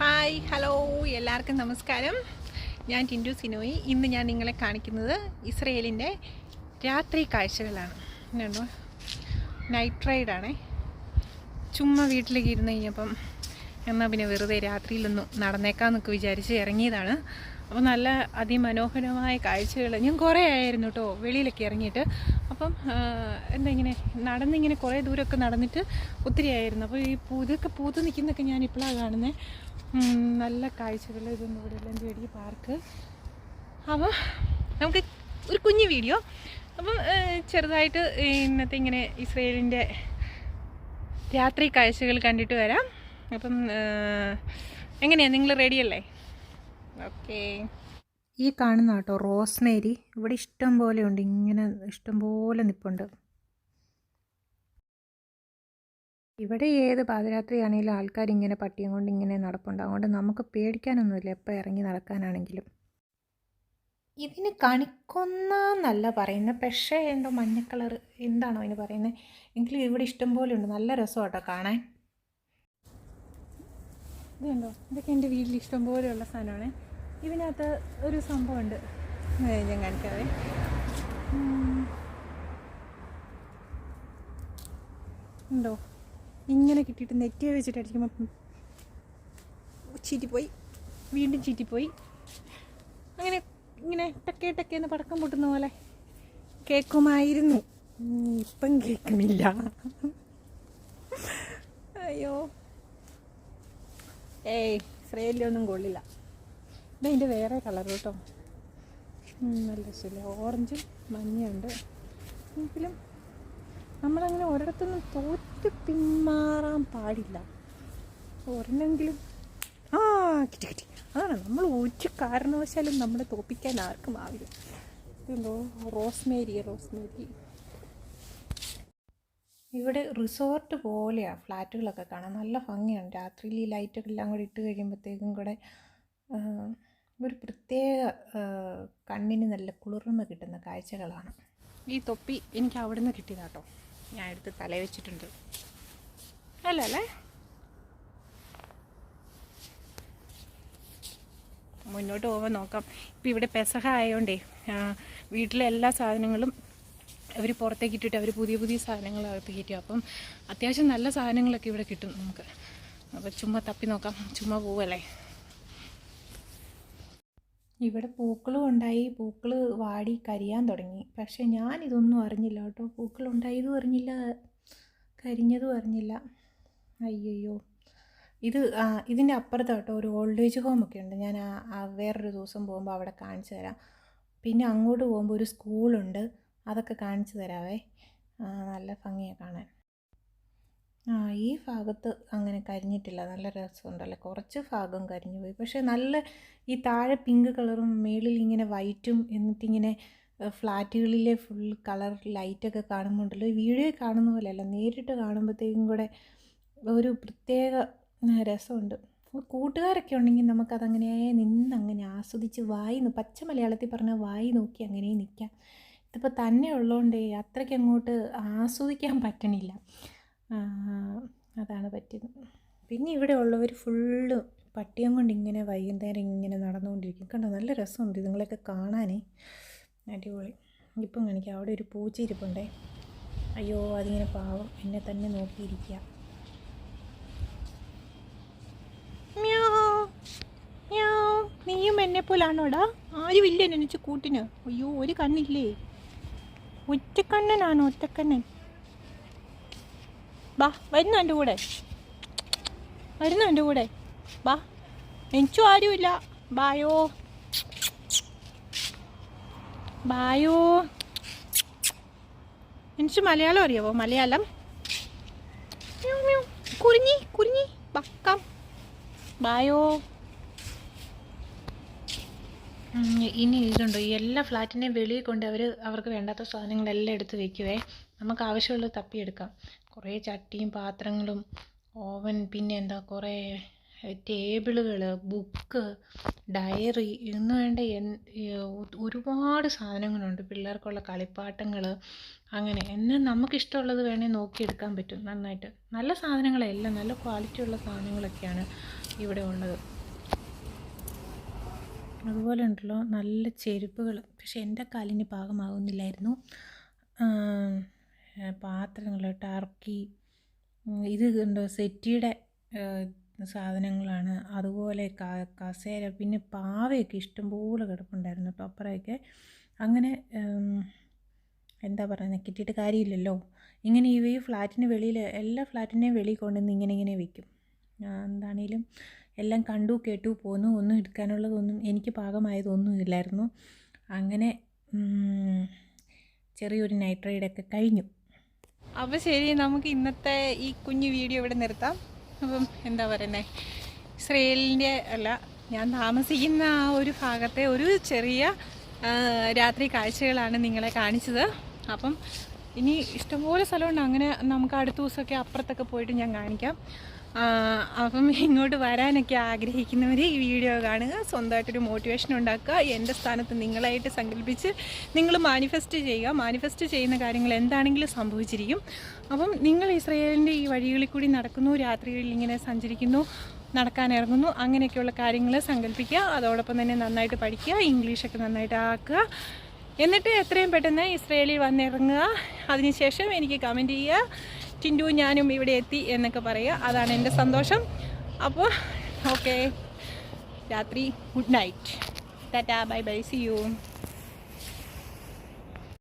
Hi hello എല്ലാവർക്കും നമസ്കാരം. ഞാൻ ടിൻഡു സിനോയി. ഇന്ന് ഞാൻ നിങ്ങളെ കാണിക്കുന്നത് ഇസ്രയേലിന്റെ രാത്രി കാഴ്ചകളാണ്. കണ്ടോ നൈറ്റ് റൈഡാണേ ചുമ്മാ വീട്ടിലേക്ക് ഇരുന്ന് കഴിഞ്ഞപ്പം എന്നാൽ പിന്നെ വെറുതെ രാത്രിയിലൊന്നും നടന്നേക്കാന്നൊക്കെ വിചാരിച്ച് ഇറങ്ങിയതാണ്. അപ്പോൾ നല്ല അതിമനോഹരമായ കാഴ്ചകൾ. ഞാൻ കുറേ ആയിരുന്നു കേട്ടോ വെളിയിലൊക്കെ ഇറങ്ങിയിട്ട്. അപ്പം എന്താ ഇങ്ങനെ നടന്നിങ്ങനെ കുറേ ദൂരമൊക്കെ നടന്നിട്ട് ഒത്തിരി ആയിരുന്നു അപ്പോൾ ഈ പൂതൊക്കെ പൂത്ത് നിൽക്കുന്നൊക്കെ ഞാൻ ഇപ്പോഴാണ് കാണുന്നത്. നല്ല കാഴ്ചകൾ ഇതൊന്നും ഇവിടെ എല്ലാം ചെടി പാർക്ക് അപ്പോൾ നമുക്ക് ഒരു കുഞ്ഞു വീഡിയോ അപ്പം ചെറുതായിട്ട് ഇന്നത്തെ ഇങ്ങനെ ഇസ്രയേലിന്റെ രാത്രി കാഴ്ചകൾ കണ്ടിട്ട് വരാം. അപ്പം എങ്ങനെയാണ് നിങ്ങൾ റെഡിയല്ലേ ഓക്കേ ഈ കാണുന്ന കേട്ടോ റോസ്മേരി. ഇവിടെ ഇഷ്ടം പോലെ ഉണ്ട്. ഇങ്ങനെ ഇഷ്ടം പോലെ നിൽപ്പുണ്ട് ഇവിടെ ഏത് പാതിരാത്രിയാണെങ്കിലും ആൾക്കാർ ഇങ്ങനെ പട്ടിയും കൊണ്ട് ഇങ്ങനെ നടപ്പുണ്ട്. അതുകൊണ്ട് നമുക്ക് പേടിക്കാനൊന്നുമില്ല എപ്പോൾ ഇറങ്ങി നടക്കാനാണെങ്കിലും. ഇതിന് കണിക്കൊന്നല്ല പറയുന്നത്. പക്ഷേ എന്തോ മഞ്ഞ കളർ എന്താണോ അതിന് പറയുന്നത്. എങ്കിലും ഇവിടെ ഇഷ്ടം പോലെ ഉണ്ട്. നല്ല രസമാട്ടോ കാണാൻ. ഇതുണ്ടോ ഇതൊക്കെ എന്റെ വീട്ടിൽ ഇഷ്ടം പോലെയുള്ള സാധനമാണ്. ഇതിനകത്ത് ഒരു സംഭവമുണ്ട്. ഞാൻ കാണിക്കാവേ. ഉണ്ടോ? ഇങ്ങനെ കിട്ടിയിട്ട് നെറ്റ് വെച്ചിട്ട് അടിക്കുമ്പോൾ ചീറ്റിപ്പോയി. വീണ്ടും ചീറ്റിപ്പോയി. അങ്ങനെ ഇങ്ങനെ ടക്കേ ടക്കേന്ന് പടക്കം പൊട്ടുന്ന പോലെ കേൾക്കുമായിരുന്നു ഇപ്പം കേൾക്കുന്നില്ല. അയ്യോ. ഏയ് ശ്രേയിലൊന്നും കൊള്ളില്ല. ഇതതിന്റെ വേറെ കളർ കേട്ടോ. നല്ല രസമില്ല? ഓറഞ്ചും മഞ്ഞയുണ്ട്. എങ്കിലും നമ്മളങ്ങനെ ഒരിടത്തുനിന്ന് തോറ്റ് പിന്മാറാൻ പാടില്ല. ഒരെണ്ണെങ്കിലും ആ കിട്ടി കിട്ടി. അതാണ് നമ്മൾ ഒരു കാരണവശാലും നമ്മളെ തോപ്പിക്കാൻ ആർക്കും ആവില്ല. ഇതുണ്ടോ റോസ്മേരി റോസ്മേരി ഇവിടെ റിസോർട്ട് പോലെയാണ് ഫ്ലാറ്റുകളൊക്കെ കാണാൻ. നല്ല ഭംഗിയാണ് രാത്രിയിൽ ഈ ലൈറ്റൊക്കെ എല്ലാം കൂടി ഇട്ട് കഴിയുമ്പോഴത്തേക്കും കൂടെ ഒരു പ്രത്യേക കണ്ണിന് നല്ല കുളിർമ കിട്ടുന്ന കാഴ്ചകളാണ്. ഈ തൊപ്പി എനിക്ക് അവിടെ നിന്ന് കിട്ടിയതാട്ടോ. ഞാൻ എടുത്ത് തല വെച്ചിട്ടുണ്ട്. അല്ല അല്ലേ മുന്നോട്ട് പോകുമ്പോൾ നോക്കാം. ഇപ്പം ഇവിടെ പെസഹ ആയതുകൊണ്ടേ വീട്ടിലെ എല്ലാ സാധനങ്ങളും അവർ പുറത്തേക്ക് ഇട്ടിട്ട് അവർ പുതിയ പുതിയ സാധനങ്ങൾ അകത്ത് കയറ്റും അപ്പം അത്യാവശ്യം നല്ല സാധനങ്ങളൊക്കെ ഇവിടെ കിട്ടും നമുക്ക്. അപ്പോൾ ചുമ്മാ തപ്പി നോക്കാം. ചുമ്മാ പോവല്ലേ? ഇവിടെ പൂക്കളും ഉണ്ടായി പൂക്കൾ വാടി കരിയാൻ തുടങ്ങി. പക്ഷേ ഞാൻ ഇതൊന്നും അറിഞ്ഞില്ല കേട്ടോ. പൂക്കൾ ഉണ്ടായതും അറിഞ്ഞില്ല കരിഞ്ഞതും അറിഞ്ഞില്ല. അയ്യോ ഇത് ഇതിന്റെ അപ്പുറത്ത് കേട്ടോ ഒരു ഓൾഡ് ഏജ് ഹോമൊക്കെ ഉണ്ട്. ഞാൻ ആ വേറൊരു ദിവസം പോകുമ്പോൾ അവിടെ കാണിച്ചു തരാം. പിന്നെ അങ്ങോട്ട് പോകുമ്പോൾ ഒരു സ്കൂളുണ്ട് അതൊക്കെ കാണിച്ചു തരാവേ. നല്ല ഭംഗിയാണ് കാണാൻ. ആ ഈ ഭാഗത്ത് അങ്ങനെ കരിഞ്ഞിട്ടില്ല. നല്ല രസമുണ്ടല്ലേ? കുറച്ച് ഭാഗം കരിഞ്ഞു പോയി. പക്ഷേ നല്ല ഈ താഴെ പിങ്ക് കളറും മേളിൽ ഇങ്ങനെ വൈറ്റും എന്നിട്ടിങ്ങനെ ഫ്ലാറ്റുകളിലെ ഫുൾ കളർ ലൈറ്റൊക്കെ കാണുമ്പോൾ ഉണ്ടല്ലോ വീഡിയോ കാണുന്ന പോലെയല്ല നേരിട്ട് കാണുമ്പോഴത്തേക്കും കൂടെ ഒരു പ്രത്യേക രസമുണ്ട്. കൂട്ടുകാരൊക്കെ ഉണ്ടെങ്കിൽ നമുക്കതങ്ങനെ നിന്ന് അങ്ങനെ ആസ്വദിച്ച് വായി പച്ച മലയാളത്തിൽ പറഞ്ഞാൽ വായി നോക്കി അങ്ങനെ നിൽക്കാം ഇതിപ്പോൾ തന്നെ ഉള്ളതുകൊണ്ടേ അത്രയ്ക്ക് അങ്ങോട്ട് ആസ്വദിക്കാൻ പറ്റണില്ല. അതാണ് പറ്റിയത്. പിന്നെ ഇവിടെ ഉള്ളവർ ഫുള്ള് പട്ടിയം കൊണ്ട് ഇങ്ങനെ വൈകുന്നേരം ഇങ്ങനെ നടന്നുകൊണ്ടിരിക്കും. കണ്ടോ നല്ല രസമുണ്ട് ഇതുങ്ങളെയൊക്കെ കാണാനേ. അടിപൊളി. ഇപ്പം കാണിക്കാം അവിടെ ഒരു പൂച്ചയിരിപ്പുണ്ടേ. അയ്യോ അതിങ്ങനെ പാവം എന്നെ തന്നെ നോക്കിയിരിക്കുക. നീയും എന്നെ പോലാണോടാ? ആരുമില്ല എന്നെ കൂട്ടിന്? അയ്യോ ഒരു കണ്ണില്ലേ? ഒറ്റക്കണ്ണനാണോ ഒറ്റക്കണ്ണൻ. ബാ വരുന്നു എന്റെ കൂടെ. വരുന്നു എന്റെ കൂടെ. ബാ എനിക്കും ആരുമില്ല. ബായോ. ബായോ. എനിക്ക് മലയാളം അറിയാവോ? മലയാളം. കുറിഞ്ഞി കുറിഞ്ഞി ബക്കം ബായോ. ഇനി ഇതുണ്ടോ? എല്ലാ ഫ്ലാറ്റിനെയും വെളിയിൽ കൊണ്ട് അവർ അവർക്ക് വേണ്ടാത്ത സാധനങ്ങളെല്ലാം എടുത്ത് വെക്കുവേ. നമുക്ക് ആവശ്യമുള്ളത് തപ്പിയെടുക്കാം. കുറേ ചട്ടിയും പാത്രങ്ങളും ഓവൻ പിന്നെ എന്താ കുറേ ടേബിളുകൾ ബുക്ക് ഡയറി എന്ന് വേണ്ട ഒരുപാട് സാധനങ്ങളുണ്ട്. പിള്ളേർക്കുള്ള കളിപ്പാട്ടങ്ങൾ അങ്ങനെ എന്നെ നമുക്കിഷ്ടമുള്ളത് വേണേൽ നോക്കിയെടുക്കാൻ പറ്റും നന്നായിട്ട്. നല്ല സാധനങ്ങളെല്ലാം നല്ല ക്വാളിറ്റി ഉള്ള സാധനങ്ങളൊക്കെയാണ് ഇവിടെ ഉള്ളത്. അതുപോലെ ഉണ്ടല്ലോ നല്ല ചെരുപ്പുകൾ പക്ഷെ എന്റെ കാലിന് പാകമാകുന്നില്ലായിരുന്നു. പാത്രങ്ങൾ ടർക്കി ഇത് ഉണ്ടോ സെറ്റിയുടെ സാധനങ്ങളാണ്. അതുപോലെ കസേര പിന്നെ പാവയൊക്കെ ഇഷ്ടംപോലെ കിടപ്പുണ്ടായിരുന്നു ടോപ്പറയൊക്കെ അങ്ങനെ എന്താ പറയുന്നത് കിട്ടിയിട്ട് കാര്യമില്ലല്ലോ. ഇങ്ങനെ ഇവ ഈ ഫ്ലാറ്റിന് വെളിയിൽ എല്ലാ ഫ്ലാറ്റിനെയും വെളിയിൽ കൊണ്ടുവന്ന് ഇങ്ങനെ ഇങ്ങനെ വയ്ക്കും എന്താണേലും എല്ലാം കണ്ടു കേട്ടു പോന്നു ഒന്നും എടുക്കാനുള്ളതൊന്നും എനിക്ക് പാകമായതൊന്നും ഇല്ലായിരുന്നു. അങ്ങനെ ചെറിയൊരു നൈറ്റ് റൈഡൊക്കെ കഴിഞ്ഞു. അപ്പോൾ ശരി നമുക്ക് ഇന്നത്തെ ഈ കുഞ്ഞു വീഡിയോ ഇവിടെ നിർത്താം. അപ്പം എന്താ പറയുന്നത് ഇസ്രയേലിന്റെ അല്ല ഞാൻ താമസിക്കുന്ന ആ ഒരു ഭാഗത്തെ ഒരു ചെറിയ രാത്രി കാഴ്ചകളാണ് നിങ്ങളെ കാണിച്ചത്. അപ്പം ഇനി ഇഷ്ടംപോലെ സ്ഥലമുണ്ട്. അങ്ങനെ നമുക്ക് അടുത്ത ദിവസമൊക്കെ അപ്പുറത്തൊക്കെ പോയിട്ട് ഞാൻ കാണിക്കാം. അപ്പം ഇങ്ങോട്ട് വരാനൊക്കെ ആഗ്രഹിക്കുന്നവർ ഈ വീഡിയോ കാണുക സ്വന്തമായിട്ടൊരു മോട്ടിവേഷൻ ഉണ്ടാക്കുക എന്റെ സ്ഥാനത്ത് നിങ്ങളായിട്ട് സങ്കല്പിച്ച് നിങ്ങൾ മാനിഫെസ്റ്റ് ചെയ്യുക. മാനിഫെസ്റ്റ് ചെയ്യുന്ന കാര്യങ്ങൾ എന്താണെങ്കിലും സംഭവിച്ചിരിക്കും. അപ്പം നിങ്ങൾ ഇസ്രയേലിന്റെ ഈ വഴികളിൽ കൂടി നടക്കുന്നു രാത്രികളിൽ ഇങ്ങനെ സഞ്ചരിക്കുന്നു നടക്കാൻ ഇറങ്ങുന്നു അങ്ങനെയൊക്കെയുള്ള കാര്യങ്ങൾ സങ്കല്പിക്കുക. അതോടൊപ്പം തന്നെ നന്നായിട്ട് പഠിക്കുക ഇംഗ്ലീഷൊക്കെ നന്നായിട്ട് ആക്കുക. എന്നിട്ട് എത്രയും പെട്ടെന്ന് ഇസ്രയേലിൽ വന്നിറങ്ങുക. അതിനുശേഷം എനിക്ക് കമന്റ് ചെയ്യുക. ടിൻഡു ഞാനും ഇവിടെ എത്തി എന്നൊക്കെ പറയുക. അതാണ് എന്റെ സന്തോഷം. അപ്പോൾ ഓക്കെ രാത്രി good night tata bye bye see you